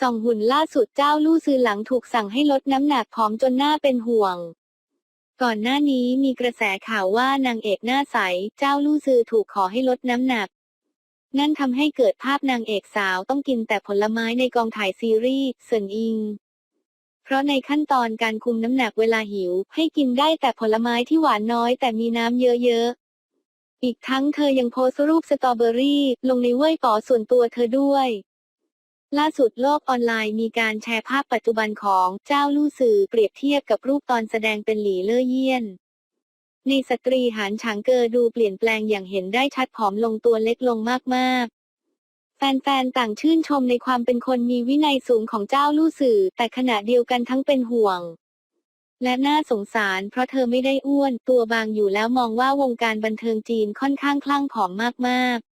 ส่องหุ่นล่าสุดเจ้าลู่ซือหลังถูกสั่งให้ลดน้ำหนักผอมจนหน้าเป็นห่วง ก่อนหน้านี้มีกระแสข่าวว่านางเอกหน้าใส เจ้าลู่ซือถูกขอให้ลดน้ำหนัก นั่นทำให้เกิดภาพนางเอกสาวต้องกินแต่ผลไม้ในกองถ่ายซีรีส์เซินอิง เพราะในขั้นตอนการคุมน้ำหนักเวลาหิว ให้กินได้แต่ผลไม้ที่หวานน้อยแต่มีน้ำเยอะๆ อีกทั้งเธอยังโพสต์รูปสตรอเบอรี่ ลงในเว่ยป๋อส่วนตัวเธอด้วย ล่าสุดโลกออนไลน์มีการแชร์ภาพปัจจุบันของเจ้าลู่สื่อเปรียบเทียบกับรูปตอนแสดงเป็นหลีเล่อเยี่ยน ในสตรีหานฉางเกอดูเปลี่ยนแปลงอย่างเห็นได้ชัดผอมลงตัวเล็กลงมากๆ แฟนๆ ต่างชื่นชมในความเป็นคนมีวินัยสูงของเจ้าลู่สื่อ แต่ขณะเดียวกันทั้งเป็นห่วง และน่าสงสารเพราะเธอไม่ได้อ้วนตัวบางอยู่แล้วมองว่าวงการบันเทิงจีนค่อนข้างคลั่งผอมมากๆ